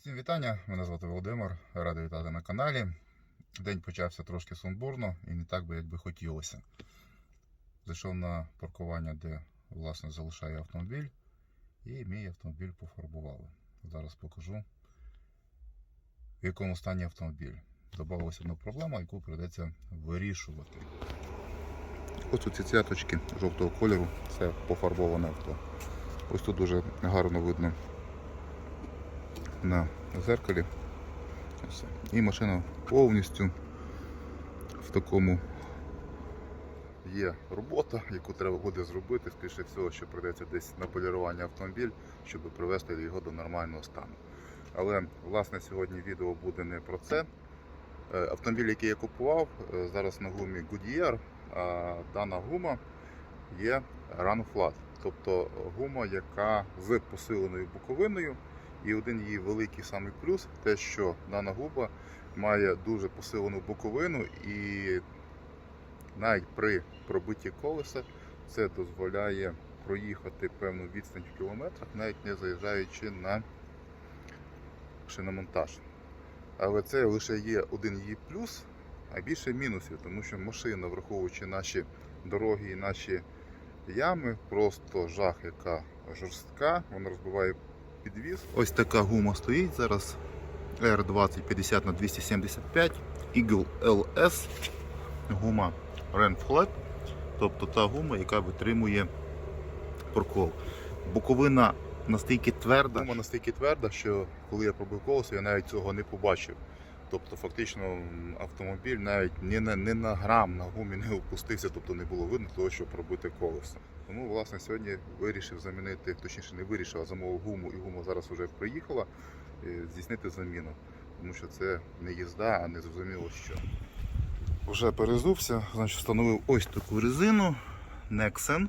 Усім вітання, мене звати Володимир, радий вітати на каналі. День почався трошки сумбурно і не так би, як би хотілося. Зайшов на паркування, де власне залишає автомобіль, і мій автомобіль пофарбували. Зараз покажу, в якому стані автомобіль. Добавилася одна проблема, яку прийдеться вирішувати. Ось ці цяточки жовтого кольору, це пофарбоване авто. Ось тут дуже гарно видно на зеркалі. І машина повністю в такому є робота, яку треба буде зробити. Скоріше всього, що прийдеться десь на полірування автомобіль, щоб привести його до нормального стану. Але власне сьогодні відео буде не про це. Е, Автомобіль, який я купував, е, зараз на гумі Goodyear, а дана гума є Run Flat, тобто гума, яка з посиленою боковиною. І один її великий самий плюс те, що дана губа має дуже посилену боковину, і навіть при пробитті колеса це дозволяє проїхати певну відстань в кілометрах, навіть не заїжджаючи на шиномонтаж. Але це лише є один її плюс, а більше мінусів, тому що машина, враховуючи наші дороги і наші ями, просто жах, яка жорстка, вона розбиває підвіз. Ось така гума стоїть зараз. R2050 на 275 Eagle LS. Гума Ren Flat. Тобто та гума, яка витримує прокол. Боковина настільки тверда. Гума настільки тверда, що коли я пробив колесо, я навіть цього не побачив. Тобто фактично автомобіль навіть ні на, ні на грам на гумі не опустився, тобто не було видно того, що пробити колесо. Тому власне сьогодні вирішив замінити, точніше не вирішив, а замовив гуму, і гума зараз вже приїхала, е, здійснити заміну. Тому що це не їзда, а не зрозуміло що. Вже перезувся, значить встановив ось таку резину Nexen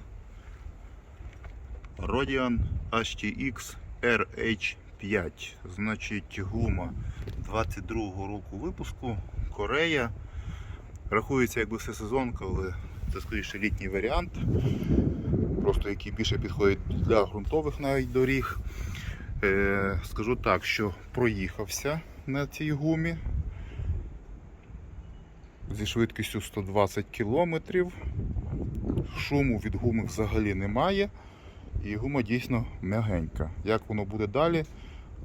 Rodian HTX RH5. Значить гума 22-го року випуску, Корея. Рахується якби все сезонка, але це скоріше літній варіант. Просто який більше підходить для ґрунтових навіть доріг. Е, скажу так, що проїхався на цій гумі зі швидкістю 120 км. Шуму від гуми взагалі немає. І гума дійсно м'ягенька. Як воно буде далі,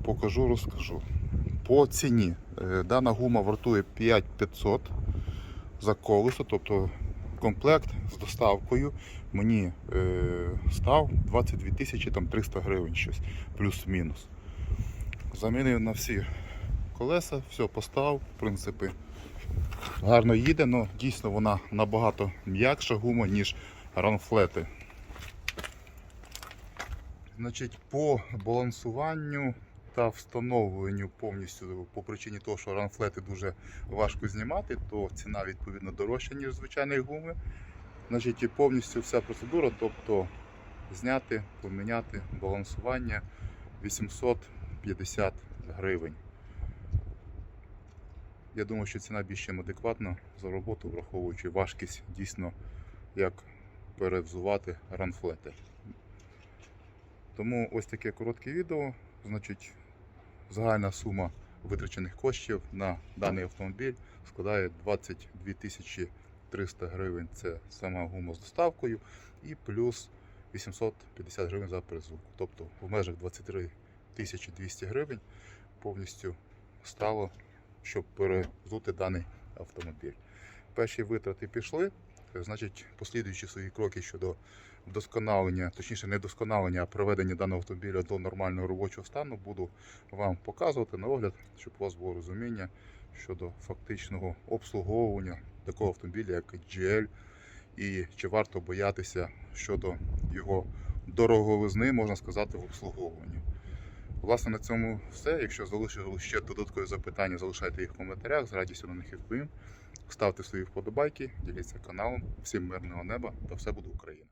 покажу, розкажу. По ціні е, дана гума вартує 5500 за колесо, тобто комплект з доставкою мені е, став 22 тисячі там 300 гривень щось, плюс-мінус. Замінив на всі колеса, все поставив, в принципі, гарно їде, але дійсно вона набагато м'якша гума, ніж ранфлети. Значить, по балансуванню та встановленню повністю по причині того, що ранфлети дуже важко знімати, то ціна відповідно дорожча, ніж звичайної гуми. Значить, повністю вся процедура, тобто зняти, поміняти балансування 850 гривень. Я думаю, що ціна більш чим адекватна за роботу, враховуючи важкість дійсно, як перевзувати ранфлети. Тому ось таке коротке відео. Значить, загальна сума витрачених коштів на даний автомобіль складає 22 тисячі 300 гривень. Це сама гума з доставкою і плюс 850 гривень за перезвук. Тобто в межах 23 тисячі 200 гривень повністю стало, щоб перезути даний автомобіль. Перші витрати пішли. Значить, послідуючи свої кроки щодо вдосконалення, точніше не вдосконалення, а приведення даного автомобіля до нормального робочого стану, буду вам показувати на огляд, щоб у вас було розуміння щодо фактичного обслуговування такого автомобіля, як GL, і чи варто боятися щодо його дороговизни, можна сказати, в обслуговуванні. Власне, на цьому все. Якщо залишили ще додаткові запитання, залишайте їх в коментарях, з радістю на них відповім. Ставте свої вподобайки, діліться каналом. Всім мирного неба та все буде Україна!